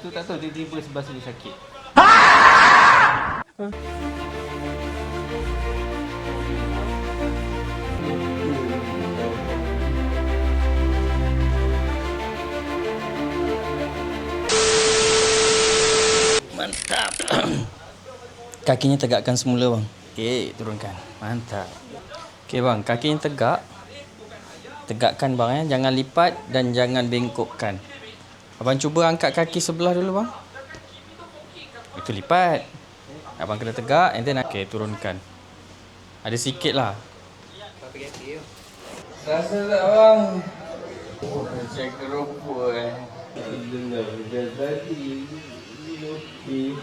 tu tak tahu tiba-tiba sebelah sini sakit. Mantap. Kakinya tegakkan semula bang. Okey, turunkan. Mantap. Okey bang, kakinya tegak. Tegakkan bang eh, jangan lipat dan jangan bengkokkan. Abang cuba angkat kaki sebelah dulu bang. Itu lipat. Abang kena tegak and then okey, turunkan. Ada sikit lah. Rasa tak bang? Macam keropok eh. Dengar hujan tadi. Okey.